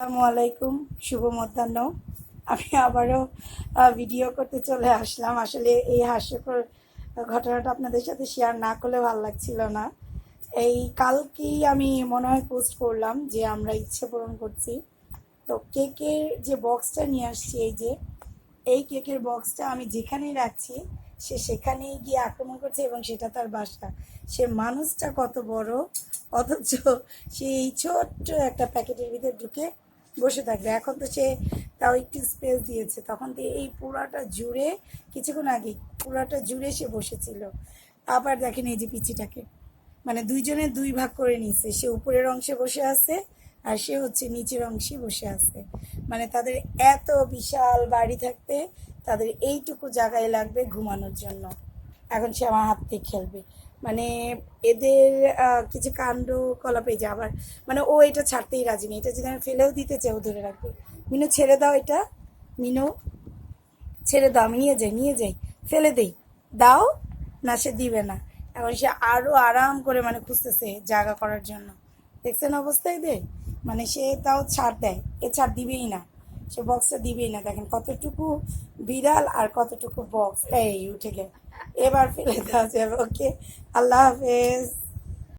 আসসালামু আলাইকুম, শুভ মধ্যাহ্ন। আমি আবারও ভিডিও করতে চলে আসলাম। আসলে এই হাস্যকর ঘটনাটা আপনাদের সাথে শেয়ার না করলে ভালো লাগছিল না। এই কালকেই আমি মনে হয় পোস্ট করলাম যে আমরা ইচ্ছে পূরণ করছি। তো কেকের যে বক্সটা নিয়ে আসছি, এই যে, এই কেকের বক্সটা আমি যেখানেই রাখছি, সে সেখানেই গিয়ে আক্রমণ করছে এবং সেটা তার বাসা। সে মানুষটা কত বড়, অথচ সে এই ছোট্ট একটা প্যাকেটের ভিতরে ঢুকে বসে থাকবে। এখন তো সে তাও একটু স্পেস দিয়েছে। তখন দিয়ে এই পুরাটা জুড়ে, কিছুক্ষণ আগে পুরাটা জুড়ে সে বসেছিল। আবার দেখেন এই যে পিচিটাকে। মানে দুইজনে দুই ভাগ করে নিয়েছে। সে উপরের অংশে বসে আছে আর সে হচ্ছে নিচের অংশে বসে আছে। মানে তাদের এত বিশাল বাড়ি থাকতে তাদের এইটুকু জায়গায় লাগবে ঘুমানোর জন্য। এখন সে আমার হাত থেকে খেলবে। মানে এদের কিছু কাণ্ড কলাপে যে আবার মানে ও এটা ছাড়তেই রাজি নেই। এটা যদি আমি ফেলেও দিতে চাই ও ধরে রাখবে মিনু, ছেড়ে দাও এটা। মিনু, ছেড়ে দাও, আমি নিয়ে যাই নিয়ে যাই। ফেলে দেই। দাও, না সে দিবে না। এখন সে আরও আরাম করে মানে খুঁজতেছে জায়গা করার জন্য। দেখছেন অবস্থায় দে মানে সে তাও ছাড় দেয়। এ ছাড় দিবেই না। সে বক্সটা দিবেই না। দেখেন কতটুকু বিড়াল আর কতটুকু বক্স এই, উঠে গেল। এবার ফেলে দেওয়া যাবে। ওকে আল্লাহ হাফেজ।